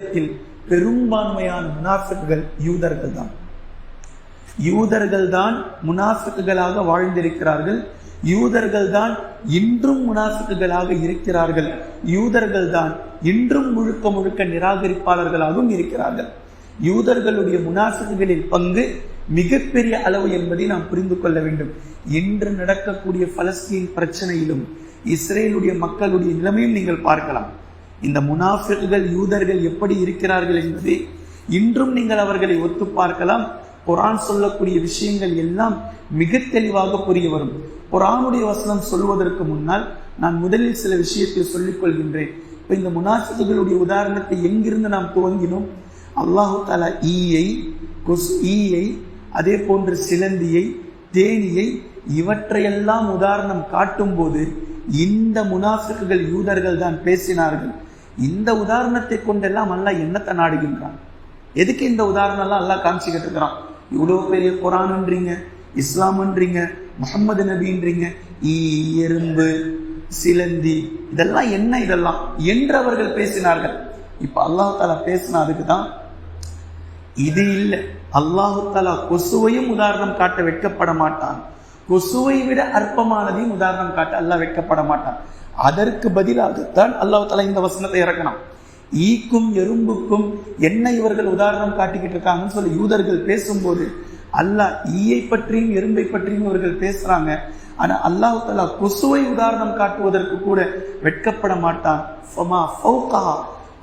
உலகத்தில் பெரும்பான்மையான முனாஃபிக்குகள் யூதர்கள் தான் யூதர்கள் தான் முனாஃபிக்குகளாக வாழ்ந்திருக்கிறார்கள். யூதர்கள் தான் இன்றும் முனாஃபிக்குகளாக இருக்கிறார்கள். யூதர்கள் தான் இன்றும் முழுக்க முழுக்க நிராகரிப்பாளர்களாகவும் இருக்கிறார்கள். யூதர்களுடைய முனாஃபிக்குகளில் பங்கு மிகப்பெரிய அளவு என்பதை நாம் புரிந்து கொள்ள வேண்டும். இன்று நடக்கக்கூடிய பலஸ்தீன் பிரச்சனையிலும் இஸ்ரேலுடைய மக்களுடைய நிலைமையும் நீங்கள் பார்க்கலாம். இந்த முனாஃபிர்கள் யூதர்கள் எப்படி இருக்கிறார்கள் என்பதை இன்றும் நீங்கள் அவர்களை ஒத்து பார்க்கலாம். குரான் சொல்லக்கூடிய விஷயங்கள் எல்லாம் மிக தெளிவாக புரிய வரும். குரானுடைய வசனம் சொல்வதற்கு முன்னால் நான் முதலில் சில விஷயத்தை சொல்லிக் கொள்கின்றேன். இப்போ இந்த முனாஃபிக்குகளுடைய உதாரணத்தை எங்கிருந்து நாம் துவங்கினோம்? அல்லாஹு தாலா ஈயை கொசு ஈயை அதே போன்று சிலந்தியை தேனியை இவற்றையெல்லாம் உதாரணம் காட்டும்போது இந்த முனாஃபிக்குகள் யூதர்கள் தான் பேசினார்கள். இந்த உதாரணத்தை கொண்டெல்லாம் அல்ல என்னத்தை நாடுகின்றான்? எதுக்கு இந்த உதாரணம்லாம் எல்லாம் காமிச்சுக்கிட்டு இருக்கிறான் இவ்வளோ பெரிய குரான்ன்றீங்க இஸ்லாம்ன்றீங்க முகமது நபின்றீங்க ஈ எறும்பு சிலந்தி இதெல்லாம் என்ன இதெல்லாம் என்று அவர்கள் பேசினார்கள். இப்ப அல்லாஹ் தாலா பேசினா அதுக்கு தான் இது இல்லை. அல்லாஹு தாலா கொசுவையும் உதாரணம் காட்ட வெட்கப்பட மாட்டான். கொசுவை விட அற்பமானதையும் உதாரணம் காட்ட அல்லாஹ் வெட்கப்பட மாட்டான். அதற்கு பதிலாகத்தான் அல்லாஹ் தலா இந்த வசனத்தை இறக்கணும். ஈக்கும் எறும்புக்கும் என்ன இவர்கள் உதாரணம் காட்டிக்கிட்டு இருக்காங்கன்னு சொல்லி யூதர்கள் பேசும்போது அல்லாஹ் ஈயை பற்றியும் எறும்பை பற்றியும் இவர்கள் பேசுறாங்க. ஆனா அல்லாஹு தலா கொசுவை உதாரணம் காட்டுவதற்கு கூட வெட்கப்பட மாட்டான்.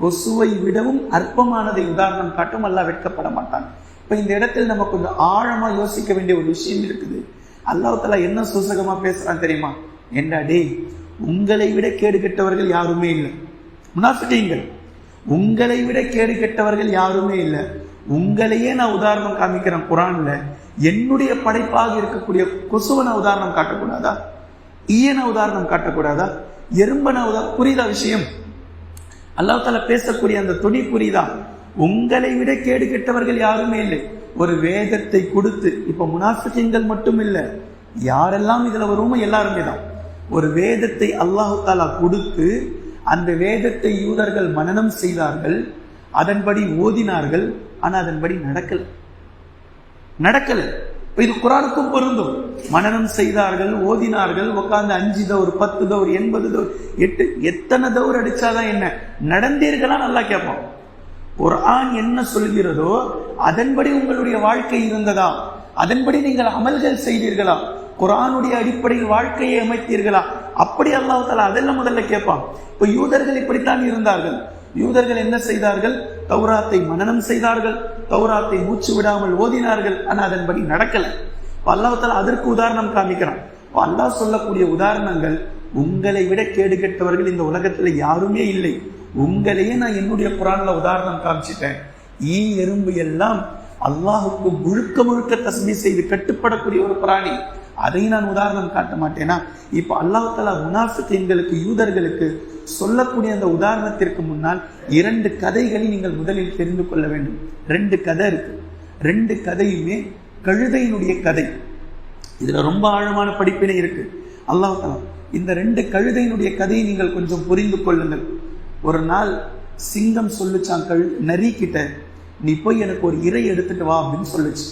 கொசுவை விடவும் அற்பமானதை உதாரணம் காட்டும் அல்லாஹ் வெட்கப்பட மாட்டான். இப்ப இந்த இடத்தில் நம்ம கொஞ்சம் ஆழமா யோசிக்க வேண்டிய ஒரு விஷயம் இருக்குது. அல்லாஹ் என்ன சூசகமாக பேசுகிறான் தெரியுமா? என்ன டேய் உங்களை விட கேடு கெட்டவர்கள் யாருமே இல்லை. முனாஃபிகீங்கள் உங்களை விட கேடு கெட்டவர்கள் யாருமே இல்லை. உங்களையே நான் உதாரணம் காமிக்கிறேன் குரான்ல. என்னுடைய படைப்பாக இருக்கக்கூடிய கொசுவை நான் உதாரணம் காட்டக்கூடாதா? ஈயனை உதாரணம் காட்டக்கூடாதா? எறும்பனை உதா புரியுதா விஷயம்? அல்லாஹால பேசக்கூடிய அந்த துணி புரியுதா? உங்களை விட கேடு கெட்டவர்கள் யாருமே இல்லை. ஒரு வேதத்தை கொடுத்து இப்போ முனாஃபிகங்கள் மட்டும் இல்லை யாரெல்லாம் இதில் வருமோ எல்லாருமே தான். ஒரு வேதத்தை அல்லாஹு தாலா கொடுத்து அந்த வேதத்தை யூதர்கள் மனனம் செய்தார்கள் அதன்படி ஓதினார்கள் ஆனால் அதன்படி நடக்கல. நடக்கல. இது குரானுக்கும் பொருந்தும். மனனம் செய்தார்கள் ஓதினார்கள் உட்காந்து அஞ்சு தவறு பத்து தவறு எண்பது தவறு எட்டு எத்தனை தவறு அடிச்சாதான் என்ன? நடந்தீர்களா? நல்லா கேட்போம். குர்ஆன் என்ன சொல்கிறதோ அதன்படி உங்களுடைய வாழ்க்கை இருந்ததா? அதன்படி நீங்கள் அமல்கள் செய்தீர்களா? குரானுடைய அடிப்படையில் வாழ்க்கையை அமைத்தீர்களா? அப்படி அல்லாஹால அதெல்லாம் முதல்ல கேட்பான். இப்ப யூதர்கள் இப்படித்தான் இருந்தார்கள். யூதர்கள் என்ன செய்தார்கள்? தௌராத்தை மனனம் செய்தார்கள். தௌராத்தை மூச்சு விடாமல் ஓதினார்கள். ஆனால் அதன்படி நடக்கல. அல்லாஹால அதற்கு உதாரணம் காமிக்கிறான். அல்லாஹ் சொல்லக்கூடிய உதாரணங்கள் உங்களை விட கேடு கெட்டவர்கள் இந்த உலகத்தில் யாருமே இல்லை. உங்களையே நான் என்னுடைய குரான்ல உதாரணம் காமிச்சிட்டேன். ஈ எறும்பு எல்லாம் அல்லாஹுக்கு முழுக்க முழுக்க தஸ்மி செய்து கட்டுப்படக்கூடிய ஒரு பிராணி. அதை நான் உதாரணம் காட்ட மாட்டேனா? இப்ப அல்லாஹால தலா முனாஃபித்தீன்களுக்கு யூதர்களுக்கு சொல்லக்கூடிய அந்த உதாரணத்திற்கு முன்னால் இரண்டு கதைகளை நீங்கள் முதலில் தெரிந்து கொள்ள வேண்டும். ரெண்டு கதை இருக்கு. ரெண்டு கதையுமே கழுதையினுடைய கதை. இதுல ரொம்ப ஆழமான படிப்பினை இருக்கு. அல்லாஹ் இந்த ரெண்டு கழுதையினுடைய கதையை நீங்கள் கொஞ்சம் புரிந்து கொள்ளுங்கள். ஒரு நாள் சிங்கம் சொல்லுச்சாக்கள் நரி கிட்ட நீ போய் எனக்கு ஒரு இறை எடுத்துட்டு வா அப்படின்னு சொல்லுச்சு.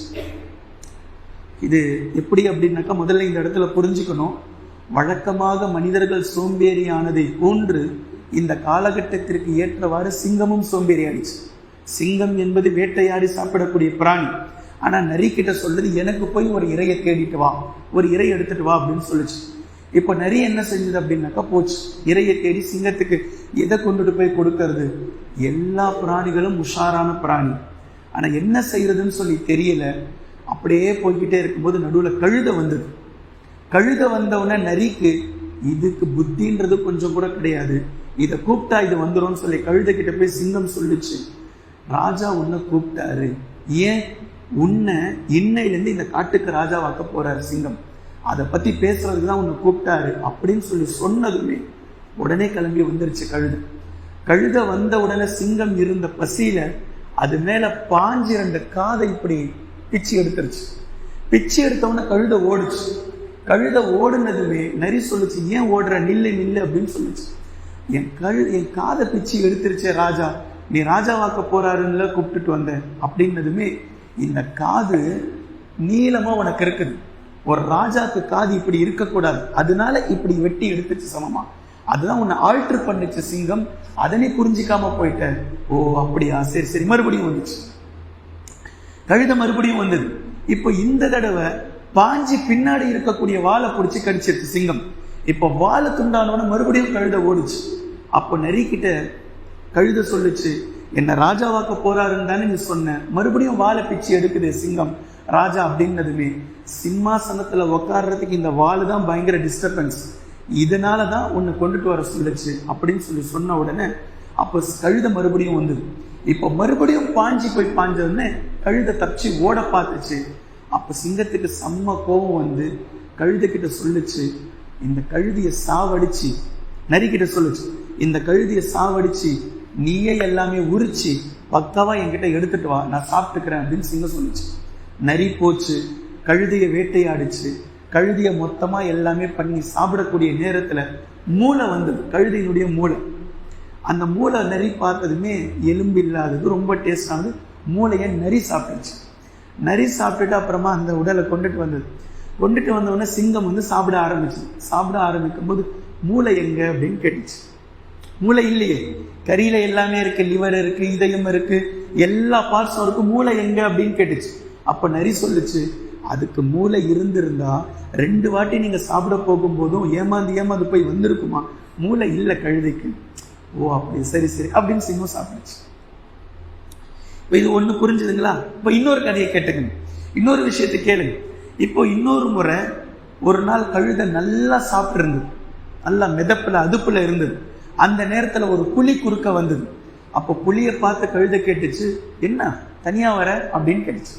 இது எப்படி அப்படின்னாக்கா முதல்ல இந்த இடத்துல புரிஞ்சுக்கணும். வழக்கமாக மனிதர்கள் சோம்பேறியானதை போன்று இந்த காலகட்டத்திற்கு ஏற்றவாறு சிங்கமும் சோம்பேறி ஆயிடுச்சு சிங்கம் என்பது வேட்டையாடி சாப்பிடக்கூடிய பிராணி. ஆனால் நரி கிட்ட சொல்லுது எனக்கு போய் ஒரு இறையை தேடிட்டு வா ஒரு இறை எடுத்துட்டு வா அப்படின்னு சொல்லுச்சு. இப்போ நரி என்ன செஞ்சது அப்படின்னாக்கா போச்சு. இறையை தேடி சிங்கத்துக்கு எதை கொண்டுட்டு போய் கொடுக்கறது? எல்லா பிராணிகளும் உஷாரான பிராணி. ஆனா என்ன செய்யறதுன்னு சொல்லி தெரியல. அப்படியே போய்கிட்டே இருக்கும்போது நடுவில் கழுத வந்தது. கழுத வந்தவுடனே நரிக்கு இதுக்கு புத்தின்றது கொஞ்சம் கூட கிடையாது. இதை கூப்பிட்டா இது வந்துடும் சொல்லி கழுத கிட்ட போய் சிங்கம் சொல்லுச்சு. ராஜா உன்னை கூப்பிட்டாரு. ஏன்? உன்னை இன்னையிலேருந்து இந்த காட்டுக்கு ராஜாவாக்க போறாரு சிங்கம். அதை பற்றி பேசுறதுக்கு தான் உன்னை கூப்பிட்டாரு அப்படின்னு சொல்லி சொன்னதுமே உடனே கிளம்பி வந்துருச்சு கழுத. கழுத வந்த உடனே சிங்கம் இருந்த பசியில அது மேலே பாஞ்சு ரெண்டு காதை இப்படி பிச்சு எடுத்துருச்சு. பிச்சு எடுத்தவொடனே கழுத ஓடுச்சு. கழுத ஓடுனதுமே நரி சொல்லுச்சு ஏன் ஓடுற? நில்லு நில்லு அப்படின்னு சொல்லுச்சு. என் கழு என் காதை பிச்சு எடுத்துருச்சே ராஜா. நீ ராஜாவாக்க போறாருன்னு கூப்பிட்டுட்டு வந்த அப்படின்னதுமே இந்த காது நீளமா உனக்கு இருக்குது. ஒரு ராஜாக்கு காது இப்படி இருக்கக்கூடாது. அதனால இப்படி வெட்டி எடுத்துச்சு சமமா. அதுதான் உன்னை ஆல்டர் பண்ணுச்சு சிங்கம். அதனை புரிஞ்சிக்காம போயிட்ட. ஓ அப்படியா? சரி சரி. மறுபடியும் வந்துச்சு. கழுத மறுபடியும் வந்தது. இப்போ இந்த தடவை பாஞ்சி பின்னாடி இருக்கக்கூடிய வாழை பிடிச்சி கடிச்சிருச்சு சிங்கம். இப்போ வாழை துண்டானோட மறுபடியும் கழுத ஓடுச்சு. அப்போ நெறிக்கிட்ட கழுத சொல்லுச்சு என்ன ராஜாவாக்க போறாருன்னு தானே நீ சொன்ன. மறுபடியும் வாழை பிச்சு எடுக்குது சிங்கம். ராஜா அப்படின்னதுமே சிம்மாசனத்தில் உட்கார்றதுக்கு இந்த வாள் தான் பயங்கர டிஸ்டர்பன்ஸ் இதனால தான் உன்னை கொண்டுட்டு வர சொல்லுச்சு அப்படின்னு சொல்லி சொன்ன உடனே அப்போ கழுத மறுபடியும் வந்தது. இப்போ மறுபடியும் பாஞ்சி போய் பாஞ்ச கழுத தப்பிச்சு ஓட பார்த்துச்சு. அப்போ சிங்கத்துக்கு செம்ம கோபம் வந்து கழுதக்கிட்ட சொல்லுச்சு இந்த கழுதியை சாவடிச்சு நரிக்கிட்ட சொல்லுச்சு இந்த கழுதியை சாவடிச்சு நீயே எல்லாமே உரிச்சு பக்காவா என்கிட்ட எடுத்துட்டு வா நான் சாப்பிட்டுக்கிறேன் அப்படின்னு சிங்கம் சொல்லுச்சு. நரி போச்சு கழுதியை வேட்டையாடிச்சு கழுதியை மொத்தமாக எல்லாமே பண்ணி சாப்பிடக்கூடிய நேரத்தில் மூளை வந்தது கழுதியினுடைய மூளை. அந்த மூளை நரி பார்த்ததுமே எலும்பு இல்லாதது ரொம்ப டேஸ்டானது மூளையை நரி சாப்பிட்டுச்சு. நரி சாப்பிட்டுட்டு அப்புறமா அந்த உடலை கொண்டுட்டு வந்தது. கொண்டுட்டு வந்தவுடனே சிங்கம் வந்து சாப்பிட ஆரம்பிச்சு சாப்பிட ஆரம்பிக்கும் போது மூளை எங்க அப்படின்னு கேட்டுச்சு. மூளை இல்லையே. கறியில எல்லாமே இருக்கு லிவர் இருக்கு இதயம் இருக்கு எல்லா பார்ட்ஸும் இருக்கு மூளை எங்க அப்படின்னு கேட்டுச்சு. அப்ப நரி சொல்லுச்சு அதுக்கு மூளை இருந்திருந்தா ரெண்டு வாட்டி நீங்க சாப்பிட போகும்போதும் ஏமாந்து ஏமாந்து போய் வந்திருக்குமா? மூளை இல்லை கழுதைக்கு. ஓ அப்படி சரி சரி அப்படின்னு சிங்கம் சாப்பிடுச்சு. இப்போ இது ஒன்று புரிஞ்சுதுங்களா? இப்போ இன்னொரு கதையை கேட்டுங்க இன்னொரு விஷயத்தை கேளுங்க. இப்போ இன்னொரு முறை ஒரு நாள் கழுதை நல்லா சாப்பிட்ருந்தது நல்லா மிதப்பில் அதுப்புல இருந்தது. அந்த நேரத்தில் ஒரு புலி குறுக்க வந்தது. அப்போ புலியை பார்த்து கழுதை கேட்டுச்சு என்ன? தனியாக வர? அப்படின்னு கேட்டுச்சு.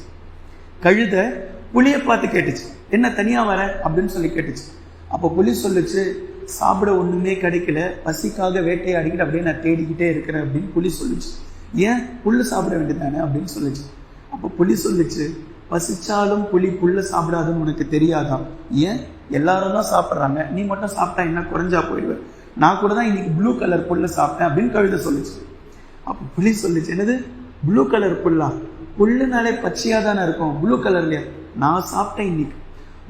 கழுதை புளியை பார்த்து கேட்டுச்சு. என்ன தனியாக வர? அப்படின்னு சொல்லி கேட்டுச்சு. அப்போ புலி சொல்லுச்சு சாப்பிட ஒன்றுமே கிடைக்கல. பசிக்காக வேட்டையாடிக்கிட்டு அப்படியே நான் தேடிக்கிட்டே இருக்கிறேன் அப்படின்னு புலி சொல்லுச்சு. ஏன்? புல் சாப்பிட வேண்டியதானே அப்படின்னு சொல்லுச்சு. அப்போ புலி சொல்லுச்சு பசிச்சாலும் புலி புல்ல சாப்பிடாதுன்னு உனக்கு தெரியாதான் ஏன்? எல்லாரும் தான் சாப்பிட்றாங்க. நீ மட்டும் சாப்பிட்டா என்ன? குறைஞ்சா போயிடுவேன். நான் கூட தான் இன்னைக்கு ப்ளூ கலர் புல்ல சாப்பிட்டேன் அப்படின்னு கழுத சொல்லுச்சு. அப்போ புலி சொல்லுச்சு என்னது? ப்ளூ கலர் புல்லா? புல்லுனாலே பச்சையாக தானே இருக்கும் ப்ளூ கலர்லையா நான் சாப்பிட்டேன் இன்னைக்கு.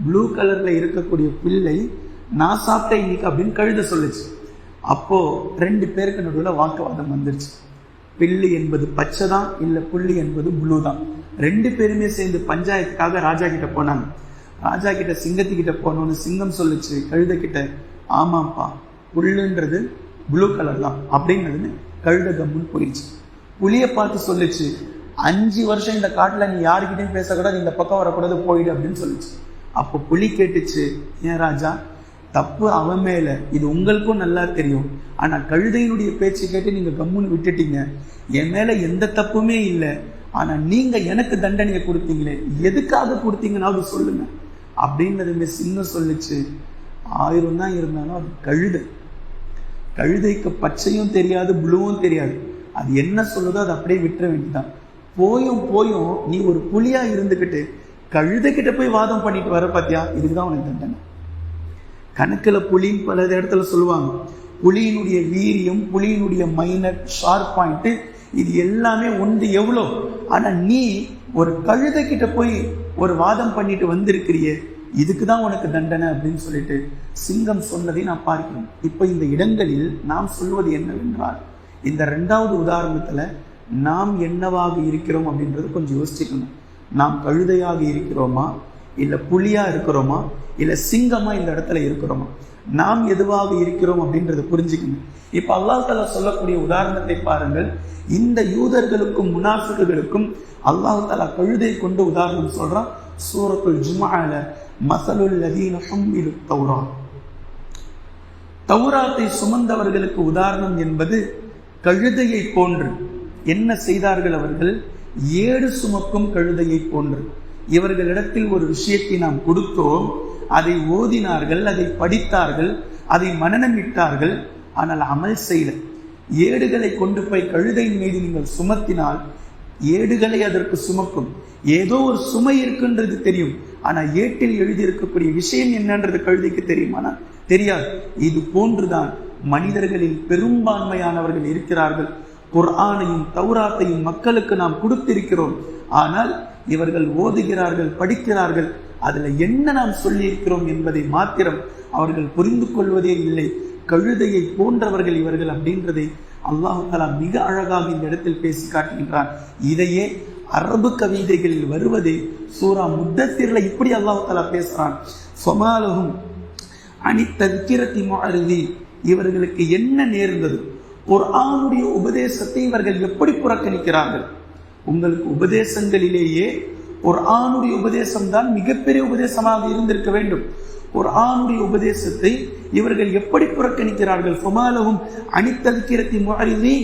ப்ளூ கலரில் இருக்கக்கூடிய பிள்ளை நான் சாப்பிட்டேன் இன்னைக்கு அப்படின்னு கழுத சொல்லுச்சு. அப்போது ரெண்டு பேருக்கு நடுவில் வாக்குவாதம் வந்துருச்சு. பில்லு என்பது பச்சை தான் இல்லை புள்ளி என்பது ப்ளூ தான். ரெண்டு பேருமே சேர்ந்து பஞ்சாயத்துக்காக ராஜா கிட்ட போனாங்க. ராஜா கிட்ட சிங்கத்துக்கிட்ட போனோன்னு சிங்கம் சொல்லுச்சு கழுத கிட்ட ஆமாப்பா புல்லுன்றது ப்ளூ கலர் தான். அப்படின்னதுன்னு கழுத கம்முன்னு போயிடுச்சு. புலியை பார்த்து சொல்லுச்சு அஞ்சு வருஷம் இந்த காட்டில் நீ யாருக்கிட்டையும் பேசக்கூடாது இந்த பக்கம் வரக்கூடாது போயிடு அப்படின்னு சொல்லுச்சு. அப்போ புலி கேட்டுச்சு ஏன் ராஜா? தப்பு அவன் மேல. இது உங்களுக்கும் நல்லா தெரியும். ஆனால் கழுதையினுடைய பேச்சு கேட்டு நீங்கள் கம்முன்னு விட்டுட்டீங்க. என் மேலே எந்த தப்புமே இல்லை. ஆனால் நீங்கள் எனக்கு தண்டனையை கொடுத்தீங்களே. எதுக்காக கொடுத்தீங்கன்னா அது சொல்லுங்க அப்படின்னதுமே சின்ன சொல்லுச்சு. ஆயிரம் தான் இருந்தாலும் அது கழுதை. கழுதைக்கு பச்சையும் தெரியாது ப்ளூவும் தெரியாது. அது என்ன சொல்லுதோ அதை அப்படியே விட்டுற வேண்டியதான் போயும் போயும் நீ ஒரு புலியா இருந்துக்கிட்டு கழுதை கிட்ட போய் வாதம் பண்ணிட்டு வர பாத்தியா? இதுக்குதான் உனக்கு தண்டனை. கணக்குல புலின்னு பல இடத்துல சொல்லுவாங்க. புலியினுடைய வீரியம் புலியினுடைய மைனர் ஷார்ப் பாயிண்ட்டு இது எல்லாமே ஒன்று எவ்வளோ? ஆனா நீ ஒரு கழுதை கிட்ட போய் ஒரு வாதம் பண்ணிட்டு வந்திருக்கிறியே இதுக்கு தான் உனக்கு தண்டனை அப்படின்னு சொல்லிட்டு சிங்கம் சொன்னதை நான் பார்க்கிறோம் இப்போ இந்த இடங்களில் நாம் சொல்வது என்னவென்றால் இந்த ரெண்டாவது உதாரணத்துல நாம் என்னவாக இருக்கிறோம் அப்படின்றது கொஞ்சம் யோசிச்சுக்கணும். நாம் கழுதையாக இருக்கிறோமா? இல்ல புலியா இருக்கிறோமா? இல்ல சிங்கமா இந்த இடத்துல இருக்கிறோமா? நாம் எதுவாக இருக்கிறோம் அப்படின்றத புரிஞ்சுக்கணும். இப்ப அல்லாஹ் தாலா சொல்லக்கூடிய உதாரணத்தை பாருங்கள். இந்த யூதர்களுக்கும் முனாஃபிக்குகளுக்கும் அல்லாஹ் தாலா கழுதை கொண்டு உதாரணம் சொல்றான். சூரத்துல் ஜுமால மசலுல் லதீன ஹும்மிலு தௌரா. தௌராத்தை சுமந்தவர்களுக்கு உதாரணம் என்பது கழுதையை போன்று என்ன செய்தார்கள் அவர்கள்? ஏடு சுமக்கும் கழுதையை போன்று. இவர்களிடத்தில் ஒரு விஷயத்தை நாம் கொடுத்தோம். அதை ஓதினார்கள் அதை படித்தார்கள் அதை மனநமிட்டார்கள். ஆனால் அமல் செய்த ஏடுகளை கொண்டு போய் கழுதையின் மீது நீங்கள் சுமத்தினால் ஏடுகளை அதற்கு சுமக்கும். ஏதோ ஒரு சுமை இருக்குன்றது தெரியும். ஆனால் ஏட்டில் எழுதியிருக்கக்கூடிய விஷயம் என்னன்றது கழுதைக்கு தெரியுமானா? தெரியாது. இது போன்றுதான் மனிதர்களில் பெரும்பான்மையானவர்கள் இருக்கிறார்கள். குர்ஆனையும் தௌராத்தையும் மக்களுக்கு நாம் கொடுத்திருக்கிறோம். ஆனால் இவர்கள் ஓதுகிறார்கள் படிக்கிறார்கள். அதுல என்ன நாம் சொல்லியிருக்கிறோம் என்பதை மாத்திரம் அவர்கள் புரிந்து கொள்வதே இல்லை. கழுதையை போன்றவர்கள் இவர்கள் அப்படின்றதை அல்லாஹு தலா மிக அழகாக இந்த இடத்தில் பேசி காட்டுகின்றான். இதையே அரபு கவிதைகளில் வருவதே சூரா முத்தத்திர்ல இப்படி அல்லாஹு பேசுகிறான் பேசுறான். சொமாலகும் அனித்தற்கிரத்தி மாறுதி இவர்களுக்கு என்ன நேர்ந்தது? ஒரு ஆணுடைய உபதேசத்தை இவர்கள் எப்படி புறக்கணிக்கிறார்கள்? உங்களுக்கு உபதேசங்களிலேயே ஒரு ஆணுடைய உபதேசம் தான் மிகப்பெரிய உபதேசமாக இருந்திருக்க வேண்டும். ஒரு ஆணுடைய உபதேசத்தை இவர்கள் எப்படி புறக்கணிக்கிறார்கள்? சுமாலவும் அணித்ததுக்கிறத்தி மாறினி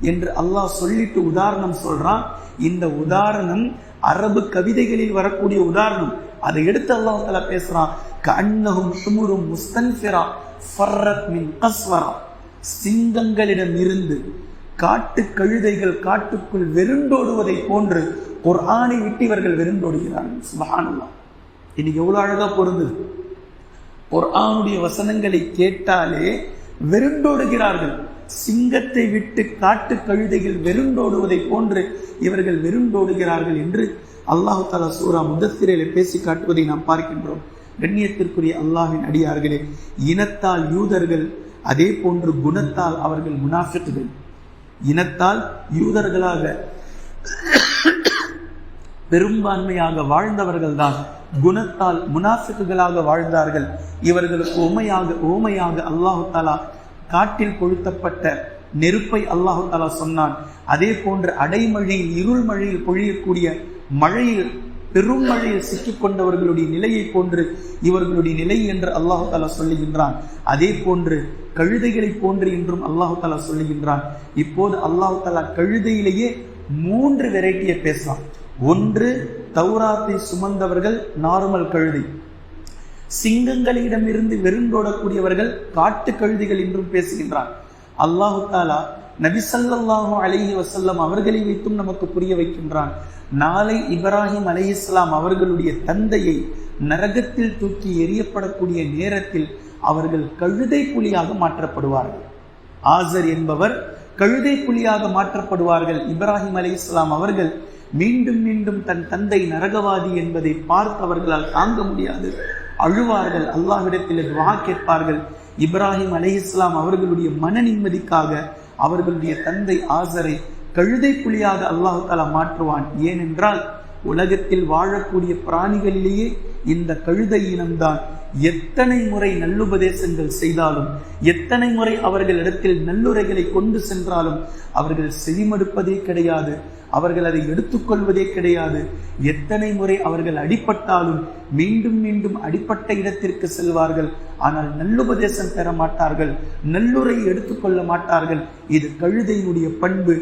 என்று அல்லாஹ் சொல்லிட்டு உதாரணம் சொல்றான். இந்த உதாரணம் அரபு கவிதைகளில் வரக்கூடிய உதாரணம். அதை எடுத்து அல்லாஹ் தலா பேசுறான். கண்ணகும் சுமுரும் முஸ்தன்ஃபிரா ஃபர்ரத் மின் கஸ்வரா. சிங்கங்களிடம் இருந்து காட்டு கழுதைகள் காட்டுக்குள் வெருண்டோடுவதை போன்று ஒரு ஆணை விட்டு இவர்கள் வெருண்டோடுகிறார்கள். சுபஹானல்லாஹ். இன்னைக்கு எவ்வளவு அழகா பொருந்தது? ஒரு ஆணுடைய வசனங்களை கேட்டாலே வெருண்டோடுகிறார்கள். சிங்கத்தை விட்டு காட்டு கழுதைகள் வெருண்டோடுவதை போன்று இவர்கள் வெருண்டோடுகிறார்கள் என்று அல்லாஹு தாலா சூரா முதத்திரையில பேசி காட்டுவதை நாம் பார்க்கின்றோம். கண்ணியத்திற்குரிய அல்லாஹின் அடியார்களே இனத்தால் யூதர்கள் அதே போன்று குணத்தால் அவர்கள் முனாஃபிக்குகள். இனத்தால் யூதர்களாக பெரும்பான்மையாக வாழ்ந்தவர்கள்தான் குணத்தால் முனாஃபிக்குகளாக வாழ்ந்தார்கள். இவர்களுக்கு உமையாக ஓமையாக அல்லாஹு தாலா காட்டில் கொளுத்தப்பட்ட நெருப்பை அல்லாஹு தாலா சொன்னான். அதே போன்று அடைமழையில் இருள் மழையில் பொழியக்கூடிய மழையில் பெரும் மழையில் நிலையை போன்று இவர்களுடைய நிலை என்று அல்லாஹு தாலா சொல்லுகின்றான். அதே போன்று கழுதைகளை போன்று என்றும் அல்லாஹு தாலா சொல்லுகின்றான். இப்போது அல்லாஹு தாலா கழுதையிலேயே மூன்று வெரைட்டியை பேசலாம் ஒன்று தௌராத்தை சுமந்தவர்கள் நார்மல் கழுதை. சிங்கங்களிடமிருந்து வெறுந்தோடக்கூடியவர்கள் காட்டு கழுதைகள் என்றும் பேசுகின்றார் அல்லாஹு தாலா நபிசல்லாஹு அலஹி வசல்லம் அவர்களை வைத்தும் நமக்கு புரிய வைக்கின்றான். நாளை இப்ராஹிம் அலி இஸ்லாம் அவர்களுடைய தந்தையை நரகத்தில் தூக்கி எரியப்படக்கூடிய நேரத்தில் அவர்கள் கழுதை புலியாக மாற்றப்படுவார்கள். ஆசர் என்பவர் கழுதை புலியாக மாற்றப்படுவார்கள். இப்ராஹிம் அலி இஸ்லாம் அவர்கள் மீண்டும் மீண்டும் தன் தந்தை நரகவாதி என்பதை பார்த்து அவர்களால் தாங்க முடியாது. அழுவார்கள். அல்லாஹ்விடத்தில் துவா கேட்பார்கள். இப்ராஹிம் அலை இஸ்லாம் அவர்களுடைய மன நிம்மதிக்காக அவர்களுடைய தந்தை ஆசரை கழுதை புலியாக அல்லாஹு தாலா மாற்றுவான். ஏனென்றால் உலகத்தில் வாழக்கூடிய பிராணிகளிலேயே இந்த கழுதை இனம்தான். எத்தனை முறை நல்லுபதேசங்கள் செய்தாலும் எத்தனை முறை அவர்களிடத்தில் நல்லுரைகளை கொண்டு சென்றாலும் அவர்கள் செவிமடுப்பதே கிடையாது. அவர்கள் அதை எடுத்துக்கொள்வதே கிடையாது. எத்தனை முறை அவர்கள் அடிபட்டாலும் மீண்டும் மீண்டும் அடிப்பட்ட இடத்திற்கு செல்வார்கள். ஆனால் நல்லுபதேசம் பெற மாட்டார்கள். நல்லுரை எடுத்துக்கொள்ள மாட்டார்கள். இது கழுதையினுடைய பண்பு.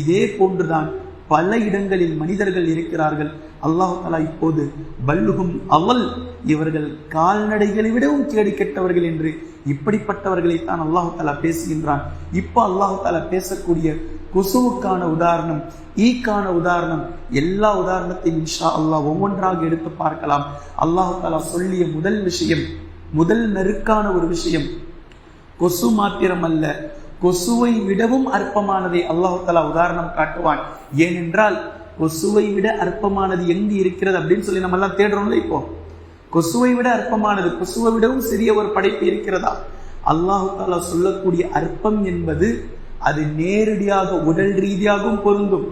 இதே போன்றுதான் பல இடங்களில் மனிதர்கள் இருக்கிறார்கள். அல்லாஹு தலா இப்போது பல்லுகும் அவல் இவர்கள் கால்நடைகளை விடவும் கேடு கெட்டவர்கள் என்று இப்படிப்பட்டவர்களை தான் அல்லாஹு தலா பேசுகின்றான். இப்போ அல்லாஹு தலா பேசக்கூடிய கொசுவுக்கான உதாரணம் ஈக்கான உதாரணம் எல்லா உதாரணத்தையும் இன்ஷா அல்லாஹ் ஒவ்வொன்றாக எடுத்து பார்க்கலாம். அல்லாஹு தாலா சொல்லிய முதல் விஷயம் முதல் நெருக்கான ஒரு விஷயம் கொசு மாத்திரம் அல்ல கொசுவை விடவும் அற்பமானதை அல்லாஹு தாலா உதாரணம் காட்டுவான். ஏனென்றால் கொசுவை விட அற்பமானது எங்கு இருக்கிறது அப்படின்னு சொல்லி நம்ம எல்லாம் தேடுறோம்ல இப்போ. கொசுவை விட அற்பமானது கொசுவை விடவும் சிறிய ஒரு படைப்பு இருக்கிறதா? அல்லாஹு தாலா சொல்லக்கூடிய அற்பம் என்பது அது நேரடியாக உடல் ரீதியாகவும் பொருந்தும்.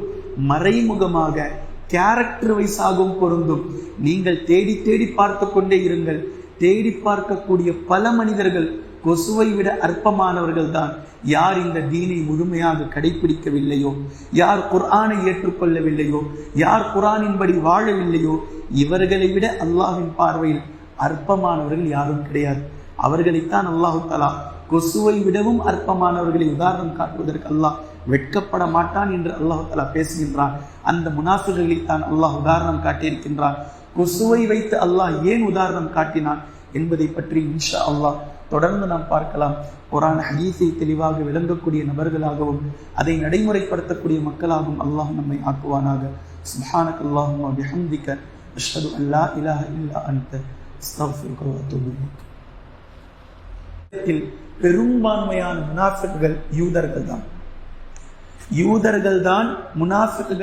மறைமுகமாக கேரக்டர் வைஸாகவும் பொருந்தும். நீங்கள் தேடி தேடி பார்த்து கொண்டே இருங்கள். தேடி பார்க்கக்கூடிய பல மனிதர்கள் கொசுவை விட அற்பமானவர்கள் தான். யார் இந்த தீனை முழுமையாக கடைபிடிக்கவில்லையோ யார் குர்ஆனை ஏற்றுக்கொள்ளவில்லையோ? யார் குரானின்படி வாழவில்லையோ? இவர்களை விட அல்லாஹின் பார்வையில் அற்பமானவர்கள் யாரும் கிடையாது. அவர்களைத்தான் அல்லாஹு தலா கொசுவை விடவும் அற்பமானவர்களை உதாரணம் காட்டுவதற்கு அல்லாஹ் வெட்கப்பட மாட்டான் என்று அல்லாஹு தலா பேசுகின்றான். அந்த முனாஃபிகளைத்தான் அல்லாஹ் உதாரணம் காட்டியிருக்கின்றான். கொசுவை வைத்து அல்லாஹ் ஏன் உதாரணம் காட்டினான் என்பதை பற்றி இன்ஷா அல்லாஹ் தொடர்ந்து நாம் பார்க்கலாம். குரான் ஹதீஸை தெளிவாக விளங்கக்கூடிய நபர்களாகவும் அதை நடைமுறைப்படுத்தக்கூடிய மக்களாகவும் அல்லாஹ் நம்மை ஆக்குவானாக. சுஹானக் அல்லாஹும் பிஹம்திக அஷ்ஹது அல்லா இலாஹ இல்லா அன்த பெரும்பான்மையான முனாஃபிக்குகள் யூதர்கள் தான் யூதர்கள் தான் முனாஃபிக்குகள்